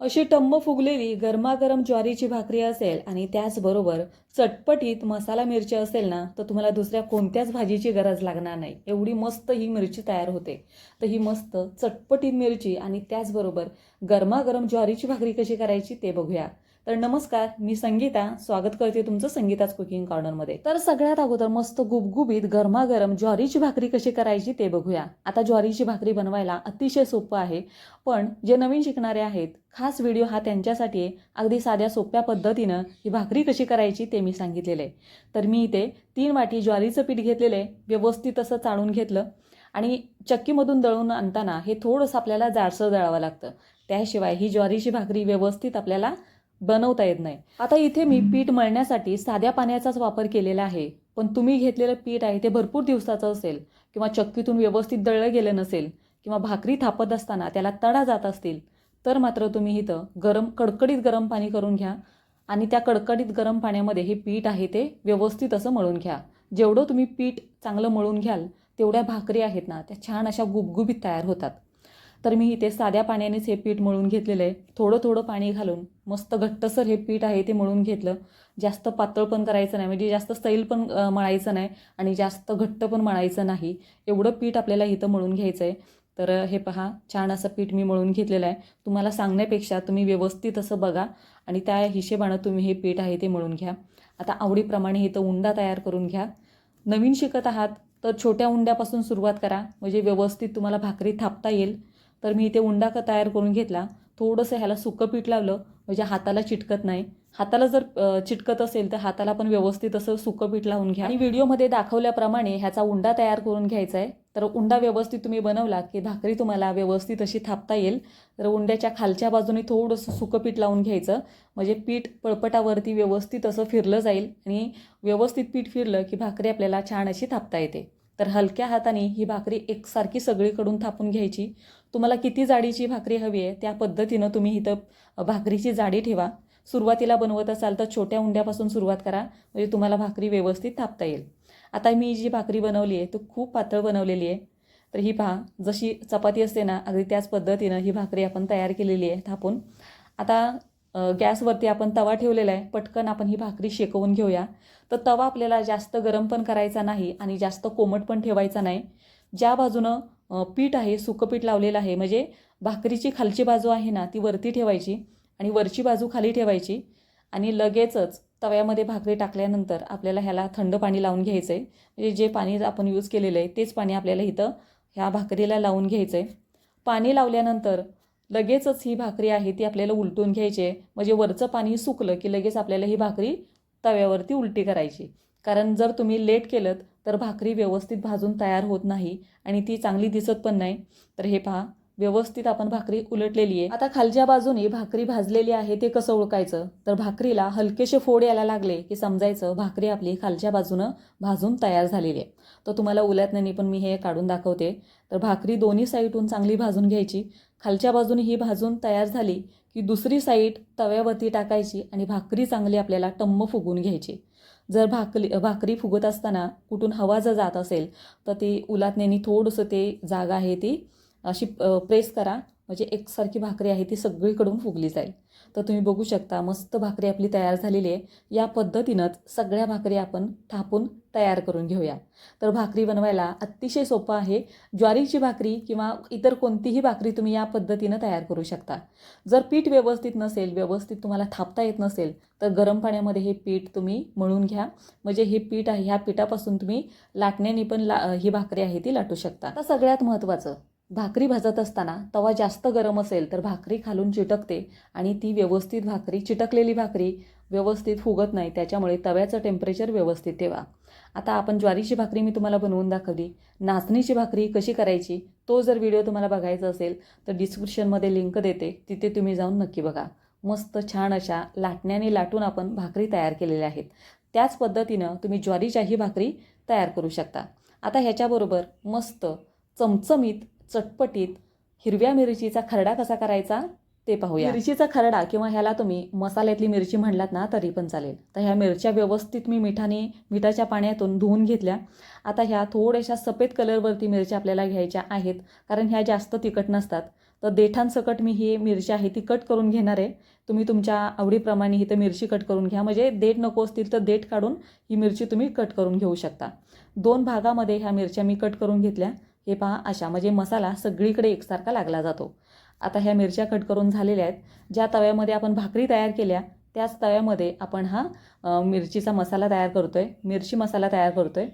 अशी टम्म फुगलेली गरमागरम ज्वारीची भाकरी असेल आणि त्याचबरोबर चटपटीत मसाला मिरची असेल ना तर तुम्हाला दुसऱ्या कोणत्याच भाजीची गरज लागणार नाही. एवढी मस्त ही मिरची तयार होते. तर ही मस्त चटपटीत मिरची आणि त्याचबरोबर गरमागरम ज्वारीची भाकरी कशी करायची ते बघूया. तर नमस्कार मी संगीता. स्वागत करते तुमचं संगीताच कुकिंग कॉर्नरमध्ये तर सगळ्यात अगोदर मस्त गुबगुबीत गरमागरम ज्वारीची भाकरी कशी करायची ते बघूया. आता ज्वारीची भाकरी बनवायला अतिशय सोपं आहे पण जे नवीन शिकणारे आहेत खास व्हिडिओ हा त्यांच्यासाठी आहे अगदी साध्या सोप्या पद्धतीनं ही भाकरी कशी करायची ते मी सांगितलेलं. आहे तर मी इथे तीन वाटी ज्वारीचं पीठ घेतलेलं आहे व्यवस्थित असं चाळून घेतलं आणि चक्कीमधून दळून आणताना हे थोडंसं आपल्याला जाडसर दळावं लागतं. त्याशिवाय ही ज्वारीची भाकरी व्यवस्थित आपल्याला बनवता येत नाही. आता इथे मी पीठ मळण्यासाठी साध्या पाण्याचाच वापर केलेला आहे. पण तुम्ही घेतलेलं पीठ आहे ते भरपूर दिवसाचं असेल किंवा चक्कीतून व्यवस्थित दळलं गेलं नसेल किंवा भाकरी थापत असताना त्याला तडा जात असतील तर मात्र तुम्ही इथं गरम कडकडीत गरम पाणी करून घ्या आणि त्या कडकडीत गरम पाण्यामध्ये हे पीठ आहे ते व्यवस्थित असं मळून घ्या. जेवढं तुम्ही पीठ चांगलं मळून घ्याल तेवढ्या भाकरी आहेत ना त्या छान अशा गुबगुबीत तयार होतात. तर मी इथे साध्या पाण्यानेच हे पीठ मळून घेतलेलं आहे. थोडं थोडं पाणी घालून मस्त घट्टसर हे पीठ आहे ते मळून घेतलं. जास्त पातळ पण करायचं नाही म्हणजे जास्त सैल पण मळायचं नाही आणि जास्त घट्ट पण मळायचं नाही. एवढं पीठ आपल्याला इथं मळून घ्यायचं आहे तर हे पहा छान असं पीठ मी मळून घेतलेलं आहे. तुम्हाला सांगण्यापेक्षा तुम्ही व्यवस्थित असं बघा आणि त्या हिशेबानं तुम्ही हे पीठ आहे ते मळून घ्या. आता आवडीप्रमाणे इथं उंडा तयार करून घ्या. नवीन शिकत आहात तर छोट्या उंड्यापासून सुरुवात करा. म्हणजे व्यवस्थित तुम्हाला भाकरी थापता येईल. तर मी इथे उंडा का तयार करून घेतला. थोडंसं ह्याला सुकं पीठ लावलं म्हणजे हाताला चिटकत नाही. हाताला जर चिटकत असेल तर हाताला पण व्यवस्थित असं सुकं पीठ लावून घ्या. आणि व्हिडिओमध्ये दाखवल्याप्रमाणे ह्याचा उंडा तयार करून घ्यायचा आहे. तर उंडा व्यवस्थित तुम्ही बनवला की भाकरी तुम्हाला व्यवस्थित अशी थापता येईल. तर उंड्याच्या खालच्या बाजूने थोडंसं सुकं पीठ लावून घ्यायचं. म्हणजे पीठ पळपटावरती व्यवस्थित असं फिरलं जाईल. आणि व्यवस्थित पीठ फिरलं की भाकरी आपल्याला छान अशी थापता येते. तर हलक्या हाताने ही भाकरी एकसारखी सगळीकडून थापून घ्यायची. तुम्हाला किती जाडीची भाकरी हवी आहे त्या पद्धतीनं तुम्ही इथं भाकरीची जाडी ठेवा. सुरुवातीला बनवत असाल तर छोट्या उंड्यापासून सुरुवात करा म्हणजे तुम्हाला भाकरी व्यवस्थित थापता येईल. आता मी जी भाकरी बनवली आहे ती खूप पातळ बनवलेली आहे. तर ही पहा जशी चपाती असते ना अगदी त्याच पद्धतीनं ही भाकरी आपण तयार केलेली आहे थापून. आता गॅसवरती आपण तवा ठेवलेला आहे. पटकन आपण ही भाकरी शेकवून घेऊया. तर तवा आपल्याला जास्त गरम पण करायचा नाही आणि जास्त कोमट पण ठेवायचा नाही. ज्या बाजूनं पीठ आहे सुकं पीठ लावलेलं आहे म्हणजे भाकरीची खालची बाजू आहे ना ती वरती ठेवायची आणि वरची बाजू खाली ठेवायची आणि लगेचच तव्यामध्ये भाकरी टाकल्यानंतर आपल्याला ह्याला थंड पाणी लावून घ्यायचं आहे म्हणजे जे पाणी आपण यूज केलेलं आहे तेच पाणी आपल्याला इथं ह्या भाकरीला लावून घ्यायचं आहे पाणी लावल्यानंतर लगेचच ही भाकरी आहे ती आपल्याला उलटून घ्यायची आहे. म्हणजे वरचं पाणी सुकलं की लगेच आपल्याला ही भाकरी तव्यावरती उलटी करायची कारण जर तुम्ही लेट केलं तर भाकरी व्यवस्थित भाजून तयार होत नाही आणि ती चांगली दिसत पण नाही. तर हे पहा व्यवस्थित आपण भाकरी उलटलेली आहे. आता खालच्या बाजूने भाकरी भाजलेली आहे ते कसं ओळखायचं तर भाकरीला हलकेसे फोड यायला लागले की समजायचं भाकरी आपली खालच्या बाजूनं भाजून तयार झालेली आहे. तर तुम्हाला उलटण्याने पण मी हे काढून दाखवते. तर भाकरी दोन्ही साईडहून चांगली भाजून घ्यायची. खालच्या बाजूने ही भाजून तयार झाली की दुसरी साईड तव्यावरती टाकायची आणि भाकरी चांगली आपल्याला टम्म फुगून घ्यायची. जर भाकरी भाकरी फुगत असताना कुठून हवा जर जात असेल तर ती उलातण्याने थोडंसं ते जागा आहे ती अशी प्रेस करा. म्हणजे एकसारखी भाकरी आहे ती सगळीकडून फुगली जाईल. तर तुम्ही बघू शकता मस्त भाकरी आपली तयार झालेली आहे. या पद्धतीनंच सगळ्या भाकरी आपण थापून तयार करून घेऊया. तर भाकरी बनवायला अतिशय सोपं आहे. ज्वारीची भाकरी किंवा इतर कोणतीही भाकरी तुम्ही या पद्धतीनं तयार करू शकता. जर पीठ व्यवस्थित नसेल व्यवस्थित तुम्हाला थापता येत नसेल तर गरम पाण्यामध्ये हे पीठ तुम्ही मळून घ्या. म्हणजे हे पीठ आहे ह्या पिठापासून तुम्ही लाटण्याने पण ला ही भाकरी आहे ती लाटू शकता. आता सगळ्यात महत्त्वाचं भाकरी भाजत असताना तवा जास्त गरम असेल तर भाकरी खालून चिटकते आणि ती व्यवस्थित भाकरी चिटकलेली भाकरी व्यवस्थित फुगत नाही त्याच्यामुळे तव्याचं टेम्परेचर व्यवस्थित ठेवा. आता आपण ज्वारीची भाकरी मी तुम्हाला बनवून दाखवली. नाचणीची भाकरी कशी करायची तो जर व्हिडिओ तुम्हाला बघायचा असेल तर डिस्क्रिप्शनमध्ये लिंक देते. तिथे तुम्ही जाऊन नक्की बघा. मस्त छान अशा लाटण्याने लाटून आपण भाकरी तयार केलेल्या आहेत. त्याच पद्धतीनं तुम्ही ज्वारीच्याही भाकरी तयार करू शकता. आता ह्याच्याबरोबर मस्त चमचमीत चटपटीत हिरव्या मिरचीचा खरडा कसा करायचा ते पाहूया. मिरचीचा खरडा किंवा ह्याला तुम्ही मसाल्यातली मिरची म्हणलात ना तरी पण चालेल. तर ह्या मिरच्या व्यवस्थित मी मिठाने मिठाच्या पाण्यातून धुवून घेतल्या. आता ह्या थोड्याशा सफेद कलरवरती मिरच्या आपल्याला घ्यायच्या आहेत. कारण ह्या जास्त तिखट नसतात. तर देठांसकट मी ही मिरची आहे ती कट करून घेणार आहे. तुम्ही तुमच्या आवडीप्रमाणे ही तर मिरची कट करून घ्या. म्हणजे देठ नको असतील तर देठ काढून ही मिरची तुम्ही कट करून घेऊ शकता. दोन भागामध्ये ह्या मिरच्या मी कट करून घेतल्या. हे पहा अशा म्हणजे मसाला सगळीकडे एकसारखा लागला जातो. आता ह्या मिरच्या कट करून झालेल्या आहेत. ज्या तव्यामध्ये आपण भाकरी तयार केल्या त्याच तव्यामध्ये आपण हा मिरचीचा मसाला तयार करतो आहे मिरची मसाला तयार करतो आहे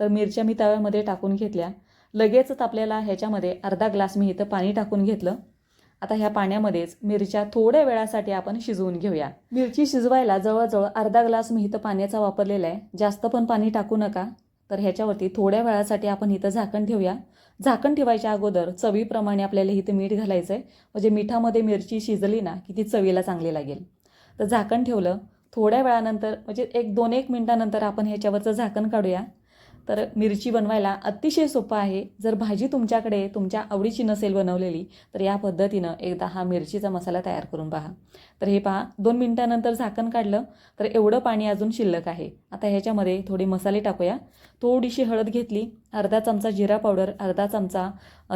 तर मिरच्या मी तव्यामध्ये टाकून घेतल्या. लगेचच आपल्याला ह्याच्यामध्ये अर्धा ग्लास मी इथं पाणी टाकून घेतलं. आता ह्या पाण्यामध्येच मिरच्या थोड्या वेळासाठी आपण शिजवून घेऊया. मिरची शिजवायला जवळजवळ अर्धा ग्लास मी इथं पाण्याचा वापरलेला आहे. जास्त पण पाणी टाकू नका. तर ह्याच्यावरती थोड्या वेळासाठी आपण इथं झाकण ठेवूया. झाकण ठेवायच्या अगोदर चवीप्रमाणे आपल्याला इथे मीठ घालायचं आहे म्हणजे मिठामध्ये मिरची शिजली ना की ती चवीला चांगली लागेल. तर झाकण ठेवलं. थोड्या वेळानंतर म्हणजे एक दोन एक मिनटानंतर आपण ह्याच्यावरचं झाकण काढूया. तर मिरची बनवायला अतिशय सोपं आहे. जर भाजी तुमच्याकडे तुमच्या आवडीची नसेल बनवलेली तर या पद्धतीनं एकदा हा मिरचीचा मसाला तयार करून पहा. तर हे पहा दोन मिनटानंतर झाकण काढलं तर एवढं पाणी अजून शिल्लक आहे. आता ह्याच्यामध्ये थोडे मसाले टाकूया. थोडीशी हळद घेतली. अर्धा चमचा जिरा पावडर अर्धा चमचा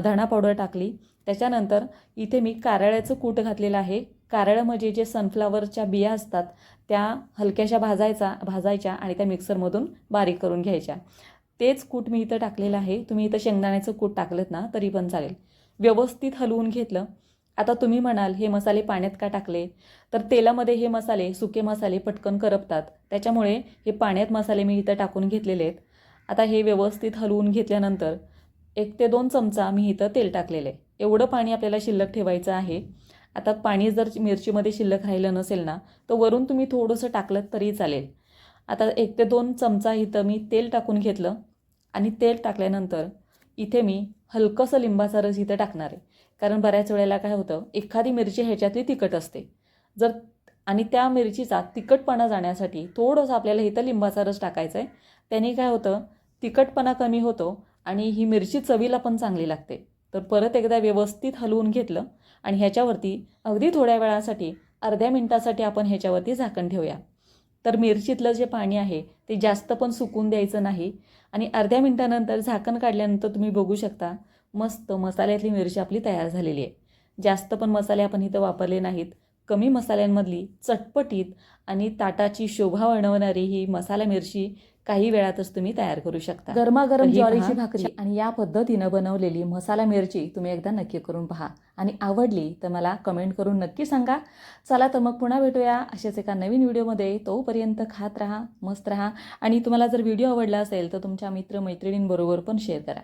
धणा पावडर टाकली. त्याच्यानंतर इथे मी कारळ्याचं कूट घातलेलं आहे. कारळं म्हणजे जे सनफ्लावरच्या बिया असतात त्या हलक्याशा भाजायचा भाजायच्या आणि त्या मिक्सरमधून बारीक करून घ्यायच्या. तेच कूट मी इथं टाकलेलं आहे. तुम्ही इथं शेंगदाण्याचं कूट टाकलं ना तरी पण चालेल. व्यवस्थित हलवून घेतलं. आता तुम्ही म्हणाल हे मसाले पाण्यात का टाकले? तर तेलामध्ये हे मसाले सुके मसाले पटकन करपतात. त्याच्यामुळे हे पाण्यात मसाले मी इथं टाकून घेतलेले आहेत. आता हे व्यवस्थित हलवून घेतल्यानंतर एक ते दोन चमचा मी इथं तेल टाकलेलं आहे. एवढं पाणी आपल्याला शिल्लक ठेवायचं आहे. आता पाणी जर मिरचीमध्ये शिल्लक राहिलं नसेल ना तर वरून तुम्ही थोडंसं टाकलं तरी चालेल. आता एक ते दोन चमचा इथं मी तेल टाकून घेतलं आणि तेल टाकल्यानंतर इथे मी हलकंसं लिंबाचा रस इथं टाकणार आहे. कारण बऱ्याच वेळेला काय होतं एखादी मिरची ह्याच्यातली तिखट असते. जर आणि त्या मिरचीचा तिखटपणा जाण्यासाठी थोडंसं आपल्याला इथं लिंबाचा रस टाकायचा आहे. त्याने काय होतं तिखटपणा कमी होतो आणि ही मिरची चवीला पण चांगली लागते. तर परत एकदा व्यवस्थित हलवून घेतलं आणि ह्याच्यावरती अगदी थोड्या वेळासाठी अर्ध्या मिनटासाठी आपण ह्याच्यावरती झाकण ठेवूया. तर मिरचीतलं जे पाणी आहे ते जास्त पण सुकून द्यायचं नाही आणि अर्ध्या मिनटानंतर झाकण काढल्यानंतर तुम्ही बघू शकता मस्त मसाल्यातली मिरची आपली तयार झालेली आहे. जास्त पण मसाले आपण इथं वापरले नाहीत. कमी मसाल्यांमधली चटपटीत आणि ताटाची शोभा वाढवणारी ही मसाला मिरची काही वेळातच तुम्ही तयार करू शकता. गरमागरम ज्वारीची भाकरी आणि या पद्धतीनं बनवलेली मसाला मिरची तुम्ही एकदा नक्की करून पहा. आणि आवडली तर मला कमेंट करून नक्की सांगा. चला तर मग पुन्हा भेटूया अशाच एका नवीन व्हिडिओमध्ये. तोपर्यंत खात राहा मस्त राहा. आणि तुम्हाला जर व्हिडिओ आवडला असेल तर तुमच्या मित्रमैत्रिणींबरोबर पण शेअर करा.